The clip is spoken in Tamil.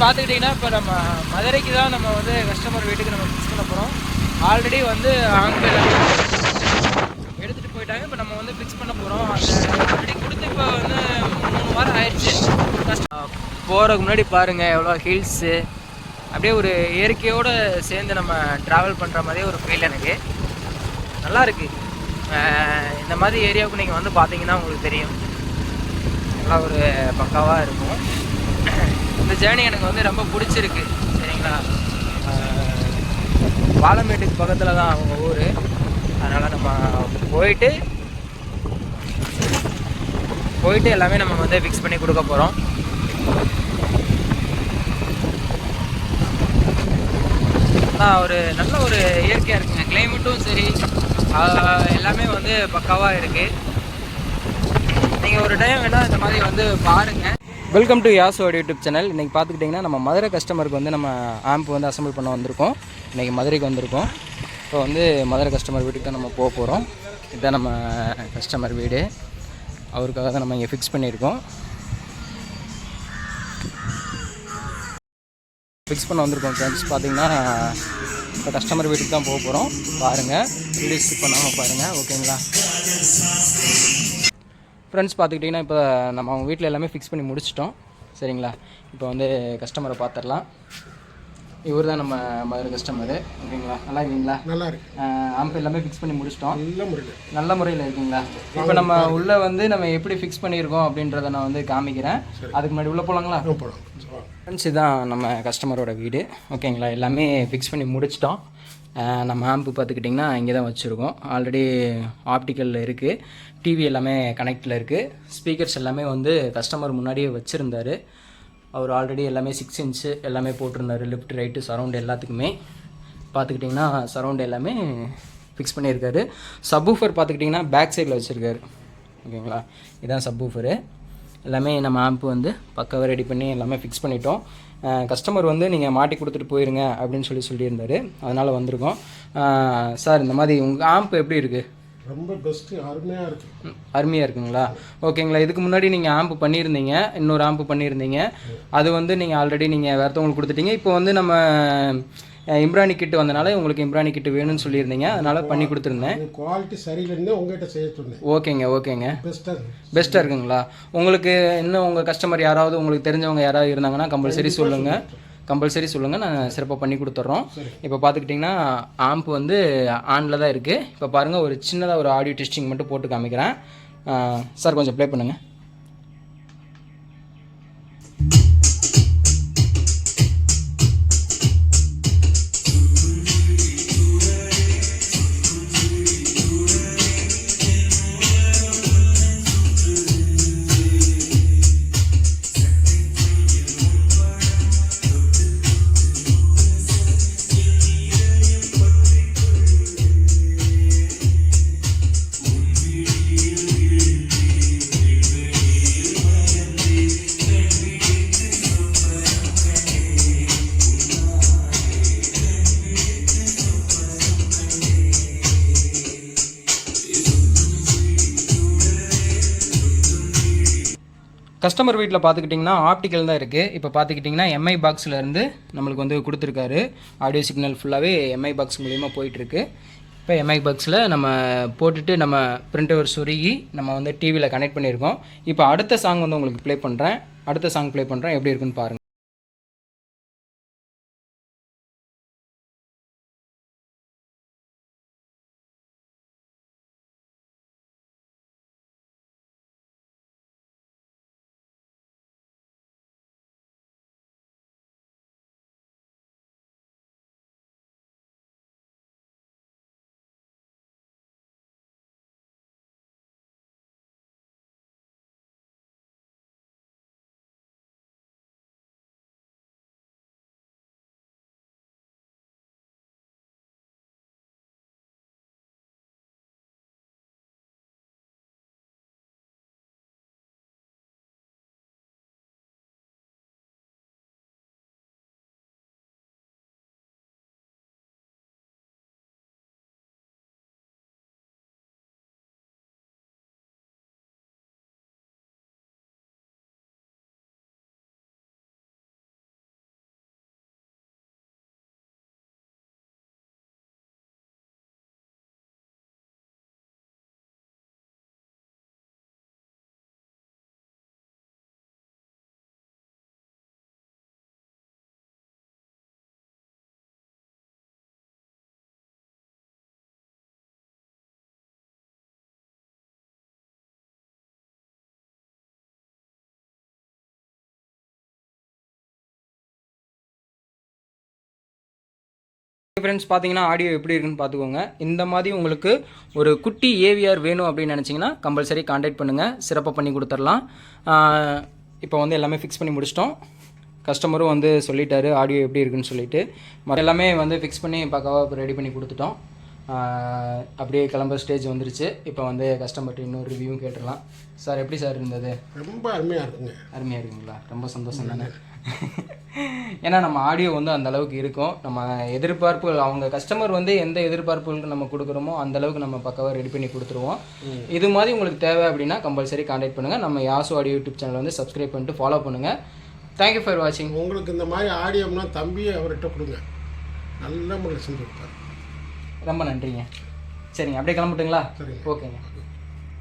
பார்த்துக்கிட்டிங்கன்னா இப்போ நம்ம மதுரைக்கு தான் நம்ம வந்து கஸ்டமர் வீட்டுக்கு நம்ம ஃபிக்ஸ் பண்ண போகிறோம் ஆல்ரெடி வந்து ஆங்கில எடுத்துகிட்டு போயிட்டாங்க. இப்போ நம்ம வந்து ஃபிக்ஸ் பண்ண போகிறோம் அந்த ஆல்ரெடி கொடுத்து இப்போ வந்து மூணு வாரம் ஆயிடுச்சு. கஷ்டம் போகிறதுக்கு முன்னாடி பாருங்கள் எவ்வளோ ஹில்ஸு அப்படியே ஒரு இயற்கையோடு சேர்ந்து நம்ம ட்ராவல் பண்ணுற மாதிரியே ஒரு ஃபீல் எனக்கு. நல்லா இருக்குது இந்த மாதிரி ஏரியாவுக்கு நீங்கள் வந்து பார்த்தீங்கன்னா உங்களுக்கு தெரியும். நல்லா ஒரு பக்காவாக இருக்கும். இந்த ஜேர்னி எனக்கு வந்து ரொம்ப பிடிச்சிருக்கு. சரிங்களா? பாலமேட்டுக்கு பக்கத்தில் தான் அவங்க ஊர். அதனால் நம்ம போயிட்டு போயிட்டு எல்லாமே நம்ம வந்து ஃபிக்ஸ் பண்ணி கொடுக்க போகிறோம் ஆனால் ஒரு நல்ல ஒரு இயற்கையாக இருக்குங்க. கிளைமேட்டும் சரி. எல்லாமே வந்து பக்காவாக இருக்குது நீங்கள் ஒரு டைம் வேணால் இந்த மாதிரி வந்து பாருங்கள் வெல்கம் டு யாசோட யூடியூப் சேனல் இன்றைக்கி பார்த்துக்கிட்டிங்கன்னா நம்ம மதுரை கஸ்டமருக்கு வந்து நம்ம ஆம்ப் வந்து அசம்பிள் பண்ண வந்திருக்கோம். இன்றைக்கி மதுரைக்கு வந்திருக்கோம். இப்போ வந்து மதுரை கஸ்டமர் வீட்டுக்கு தான் நம்ம போக போகிறோம் இதுதான் நம்ம கஸ்டமர் வீடு. அவருக்காக தான் நம்ம இங்கே ஃபிக்ஸ் பண்ணியிருக்கோம். ஃபிக்ஸ் பண்ண வந்திருக்கோம் ஃப்ரெண்ட்ஸ் பார்த்தீங்கன்னா இப்போ கஸ்டமர் வீட்டுக்கு தான் போக போகிறோம் பாருங்கள் வீடியோ ஸ்கிப் பண்ணாமல் பாருங்கள் ஓகேங்களா ஃப்ரெண்ட்ஸ் பார்த்துக்கிட்டிங்கன்னா இப்போ நம்ம அவங்க வீட்டில் எல்லாமே ஃபிக்ஸ் பண்ணி முடிச்சிட்டோம். சரிங்களா? இப்போ வந்து கஸ்டமரை பார்த்துடலாம். இவர் தான் நம்ம மதுரை கஸ்டமரு ஓகேங்களா? நல்லா இருக்கீங்களா? நல்லா இருக்கு. ஆம்ப் எல்லாமே ஃபிக்ஸ் பண்ணி முடிச்சிட்டோம். நல்ல முறையில் நல்ல முறையில் இருக்குங்களா? இப்போ நம்ம உள்ளே வந்து நம்ம எப்படி ஃபிக்ஸ் பண்ணியிருக்கோம் அப்படின்றத நான் வந்து காமிக்கிறேன். அதுக்கு முன்னாடி உள்ளே போகலாங்களா போகலாம் ஃப்ரெண்ட்ஸ் இதுதான் நம்ம கஸ்டமரோட வீடு. ஓகேங்களா? எல்லாமே ஃபிக்ஸ் பண்ணி முடிச்சிட்டோம். நம்ம ஆம்பு பார்த்துக்கிட்டிங்கன்னா இங்கே தான் வச்சுருக்கோம். ஆல்ரெடி ஆப்டிக்கலில் இருக்குது டிவி எல்லாமே கனெக்டில் இருக்குது ஸ்பீக்கர்ஸ் எல்லாமே வந்து கஸ்டமர் முன்னாடியே வச்சுருந்தாரு. அவர் ஆல்ரெடி எல்லாமே சிக்ஸ் இன்ச்சு எல்லாமே போட்டிருந்தார். லெஃப்ட் ரைட்டு சரௌண்ட் எல்லாத்துக்குமே. பார்த்துக்கிட்டிங்கன்னா சரௌண்ட் எல்லாமே ஃபிக்ஸ் பண்ணியிருக்காரு. சப்வூஃபர் பார்த்துக்கிட்டிங்கன்னா பேக் சைடில் வச்சுருக்காரு. ஓகேங்களா இதுதான் சப்வூஃபரு எல்லாமே நம்ம ஆம்ப் வந்து பக்காவாக ரெடி பண்ணி எல்லாமே ஃபிக்ஸ் பண்ணிட்டோம். கஸ்டமர் வந்து நீங்கள் மாட்டி கொடுத்துட்டு போயிருங்க அப்படின்னு சொல்லி சொல்லியிருந்தாரு. அதனால் வந்திருக்கோம். சார் இந்த மாதிரி உங்கள் ஆம்ப் எப்படி இருக்குது ரொம்ப பெஸ்ட்டு அருமையாக இருக்கு. அருமையாக இருக்குங்களா? ஓகேங்களா இதுக்கு முன்னாடி நீங்கள் ஆம்ப் பண்ணியிருந்தீங்க இன்னொரு ஆம்ப் பண்ணியிருந்தீங்க. அது வந்து நீங்கள் ஆல்ரெடி நீங்கள் வேறத்தவங்களுக்கு கொடுத்துட்டீங்க. இப்போ வந்து நம்ம இம்ரானி கிட்டு வந்தனால உங்களுக்கு இம்ரானி கிட்டு வேணும்னு சொல்லியிருந்தீங்க. அதனால் பண்ணி கொடுத்துருந்தேன். குவாலிட்டி சரியில்லைன்னு உங்ககிட்ட செய்ய சொன்னேன். ஓகேங்க ஓகேங்க. பெஸ்ட்டாக பெஸ்ட்டாக இருக்குங்களா? உங்களுக்கு இன்னும் உங்கள் கஸ்டமர் யாராவது உங்களுக்கு தெரிஞ்சவங்க யாராவது இருந்தாங்கன்னா கம்பல்சரி சொல்லுங்கள் கம்பல்சரி சொல்லுங்கள் நான் சிறப்பாக பண்ணி கொடுத்துட்றோம் இப்போ பார்த்துக்கிட்டிங்கன்னா ஆம்ப் வந்து ஆனில் தான் இருக்குது இப்போ பாருங்கள் ஒரு சின்னதாக ஒரு ஆடியோ டெஸ்டிங் மட்டும் போட்டு காமிக்கிறேன். சார் கொஞ்சம் ப்ளே பண்ணுங்கள் கஸ்டமர் வீட்டில் பார்த்துக்கிட்டிங்கன்னா ஆப்டிக்கல் தான் இருக்குது இப்போ பார்த்துக்கிட்டிங்கன்னா எம்ஐ பாக்ஸ்லேருந்து நம்மளுக்கு வந்து கொடுத்துருக்காரு. ஆடியோ சிக்னல் ஃபுல்லாகவே எம்ஐ பாக்ஸ் மூலியமாக போயிட்டுருக்கு. இப்போ எம்ஐ பாக்ஸில் நம்ம போட்டுட்டு நம்ம பிரிண்ட் ஒரு சொருகி நம்ம வந்து டிவியில் கனெக்ட் பண்ணியிருக்கோம் இப்போ அடுத்த சாங் வந்து உங்களுக்கு ப்ளே பண்ணுறேன் அடுத்த சாங் ப்ளே பண்ணுறேன் எப்படி இருக்குன்னு பாருங்கள் ஃப்ரெண்ட்ஸ் பார்த்தீங்கன்னா ஆடியோ எப்படி இருக்குன்னு பார்த்துக்கோங்க இந்த மாதிரி உங்களுக்கு ஒரு குட்டி ஏவிஆர் வேணும் அப்படின்னு நினச்சிங்கன்னா கம்பல்சரி காண்டாக்ட் பண்ணுங்கள் சிறப்பாக பண்ணி கொடுத்துடலாம். இப்போ வந்து எல்லாமே ஃபிக்ஸ் பண்ணி முடிச்சிட்டோம். கஸ்டமரும் வந்து சொல்லிட்டாரு ஆடியோ எப்படி இருக்குன்னு சொல்லிட்டு. மற்ற எல்லாமே வந்து ஃபிக்ஸ் பண்ணி பக்காவாக ரெடி பண்ணி கொடுத்துட்டோம். அப்படியே கிளம்புற ஸ்டேஜ் வந்துருச்சு. இப்போ வந்து கஸ்டமர்கிட்ட இன்னொரு ரிவ்யூவும் கேட்டுடலாம். சார் எப்படி சார் இருந்தது? ரொம்ப அருமையாக இருக்குங்க. அருமையாக இருக்குங்களா? ரொம்ப சந்தோஷம் தானே? ஏன்னா நம்ம ஆடியோ வந்து அந்த அளவுக்கு இருக்கும். நம்ம எதிர்பார்ப்புகள் அவங்க கஸ்டமர் வந்து எந்த எதிர்பார்ப்புகளுக்கு நம்ம கொடுக்குறோமோ அந்த அளவுக்கு நம்ம பக்காவாக ரெடி பண்ணி கொடுத்துருவோம். இது மாதிரி உங்களுக்கு தேவை அப்படின்னா கம்பல்சரி காண்டாக்ட் பண்ணுங்கள் நம்ம யாசு ஆடியோ யூடியூப் சேனல் வந்து சப்ஸ்கிரைப் பண்ணிட்டு ஃபாலோ பண்ணுங்கள் தேங்க்யூ ஃபார் வாட்சிங் உங்களுக்கு இந்த மாதிரி ஆடியோம்னா தம்பி அவர்கிட்ட கொடுங்க. நல்ல முறையில் செஞ்சு கொடுப்பாரு. ரொம்ப நன்றிங்க. சரிங்க அப்படியே கிளம்பட்டுங்களா? ஓகேங்க.